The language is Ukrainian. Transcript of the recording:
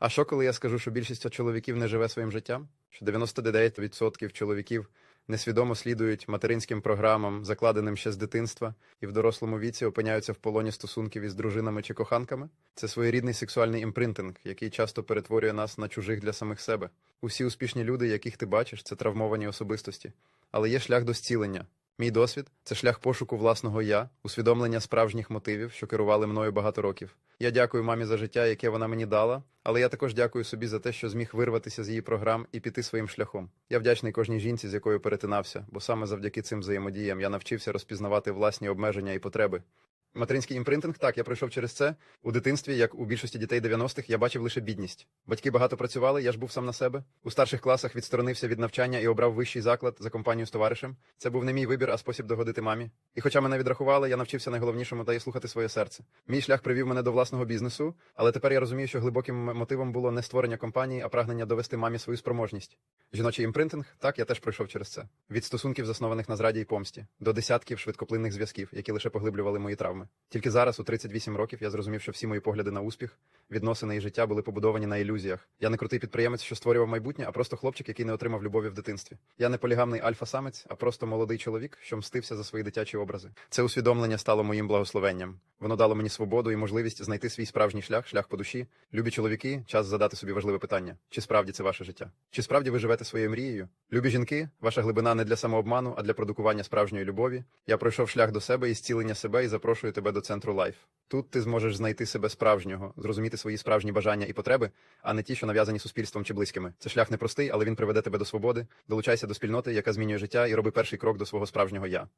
А що, коли я скажу, що більшість чоловіків не живе своїм життям? Що 99% чоловіків несвідомо слідують материнським програмам, закладеним ще з дитинства, і в дорослому віці опиняються в полоні стосунків із дружинами чи коханками? Це своєрідний сексуальний імпринтинг, який часто перетворює нас на чужих для самих себе. Усі успішні люди, яких ти бачиш, це травмовані особистості. Але є шлях до зцілення. Мій досвід це шлях пошуку власного я, усвідомлення справжніх мотивів, що керували мною багато років. Я дякую мамі за життя, яке вона мені дала, але я також дякую собі за те, що зміг вирватися з її програм і піти своїм шляхом. Я вдячний кожній жінці, з якою перетинався, бо саме завдяки цим взаємодіям я навчився розпізнавати власні обмеження і потреби. Материнський імпринтинг, так, я пройшов через це. У дитинстві, як у більшості дітей 90-х, я бачив лише бідність. Батьки багато працювали, я ж був сам на себе. У старших класах відсторонився від навчання і обрав вищий заклад за компанію з товаришем. Це був не мій вибір, а спосіб догодити мамі. І хоча мене відрахували, я навчився найголовнішому та й слухати своє серце. Мій шлях привів мене до власного бізнесу, але тепер я розумію, що глибоким мотивом було не створення компанії, а прагнення довести мамі свою спроможність. Жіночий імпринтинг, так, я теж пройшов через це. Від стосунків, заснованих на зраді і помсті, до десятків швидкоплинних зв'язків, які лише поглиблювали мої травми. программы. Тільки зараз, у 38 років, я зрозумів, що всі мої погляди на успіх, відносини і життя були побудовані на ілюзіях. Я не крутий підприємець, що створював майбутнє, а просто хлопчик, який не отримав любові в дитинстві. Я не полігамний альфа-самець, а просто молодий чоловік, що мстився за свої дитячі образи. Це усвідомлення стало моїм благословенням. Воно дало мені свободу і можливість знайти свій справжній шлях, шлях по душі. Любі чоловіки, час задати собі важливе питання: чи справді це ваше життя? Чи справді ви живете своєю мрією? Любі жінки, ваша глибина не для самообману, а для продукування справжньої любові. Я пройшов шлях до себе і зцілення себе і запрошую тебе до центру лайф. Тут ти зможеш знайти себе справжнього, зрозуміти свої справжні бажання і потреби, а не ті, що нав'язані суспільством чи близькими. Це шлях непростий, але він приведе тебе до свободи. Долучайся до спільноти, яка змінює життя, і роби перший крок до свого справжнього я.